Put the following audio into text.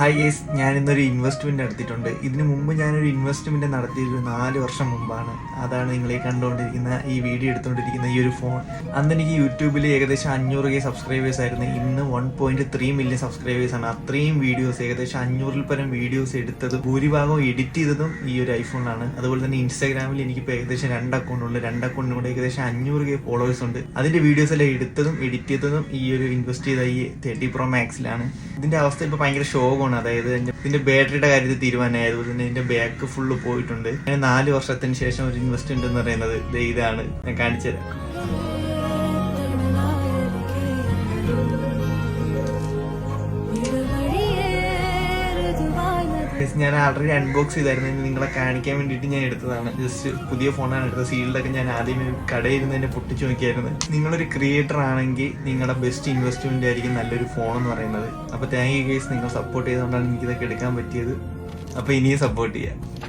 Hi guys ഞാൻ ഇന്നൊരു investment നടത്തിയിട്ടുണ്ട് ഇതിനു മുമ്പ് ഞാനൊരു ഇൻവെസ്റ്റ്മെന്റ് നടത്തിയത് നാല് വർഷം മുമ്പാണ്. അതാണ് നിങ്ങളെ കണ്ടുകൊണ്ടിരിക്കുന്ന ഈ വീഡിയോ എടുത്തുകൊണ്ടിരിക്കുന്ന ഈ ഒരു ഫോൺ അന്ന് എനിക്ക് യൂട്യൂബിൽ ഏകദേശം അഞ്ഞൂറ് കെ സബ്സ്ക്രൈബേഴ്സ് ആയിരുന്നു. ഇന്ന് one point three million subscribers ആണ്. അത്രയും വീഡിയോസ് ഏകദേശം അഞ്ഞൂറിൽ പരം വീഡിയോസ് എടുത്തത് ഭൂരിഭാഗവും എഡിറ്റ് ചെയ്തതും ഈ ഒരു ഐഫോണിലാണ് അതുപോലെ തന്നെ ഇൻസ്റ്റാഗ്രാമിൽ എനിക്കിപ്പോൾ ഏകദേശം രണ്ട് അക്കൗണ്ട് ഉണ്ട്. രണ്ട് അക്കൗണ്ടിനും കൂടെ ഏകദേശം അഞ്ഞൂറ് കെ ഫോളോവേഴ്സ് ഉണ്ട്. അതിന്റെ വീഡിയോസ് എല്ലാം എടുത്തതും എഡിറ്റ് ചെയ്തതും ഈ ഒരു ഇൻവെസ്റ്റ് ചെയ്ത ഈ തേർട്ടി പ്രോ മാക്സിലാണ് ഇതിന്റെ അവസ്ഥ ഇപ്പോൾ ഭയങ്കര ശോകമാണ് അതായത് ഇതിന്റെ- ബാറ്ററിയുടെ കാര്യത്തിൽ തീരുമാനമായി അതുപോലെ തന്നെ ഇതിന്റെ ബാക്ക് ഫുള്ള് പോയിട്ടുണ്ട്. നാല് വർഷത്തിന് ശേഷം ഒരു ഇൻവെസ്റ്റ്മെന്റ് എന്ന് പറയുന്നത് ഇതാണ്. ഞാൻ കാണിച്ചു ഞാൻ ആൾറെഡി അൺബോക്സ് ചെയ്തായിരുന്നു. നിങ്ങളെ കാണിക്കാൻ വേണ്ടിയിട്ട് ഞാൻ എടുത്തതാണ്. ജസ്റ്റ് പുതിയ ഫോണാണ് എടുത്തത്. സീൽഡൊക്കെ ഞാൻ ആദ്യം കടയിൽ ഇരുന്ന് തന്നെ പൊട്ടിച്ചു നോക്കിയായിരുന്നു. നിങ്ങളൊരു ക്രിയേറ്റർ ആണെങ്കിൽ നിങ്ങളുടെ ബെസ്റ്റ് ഇൻവെസ്റ്റ്മെന്റ് ആയിരിക്കും നല്ലൊരു ഫോൺ എന്ന് പറയുന്നത്. അപ്പോൾ താങ്ക് യു ഗേസ് നിങ്ങൾ സപ്പോർട്ട് ചെയ്തുകൊണ്ടാണ് എനിക്കിതൊക്കെ എടുക്കാൻ പറ്റിയത്. അപ്പോൾ ഇനിയും സപ്പോർട്ട് ചെയ്യാം.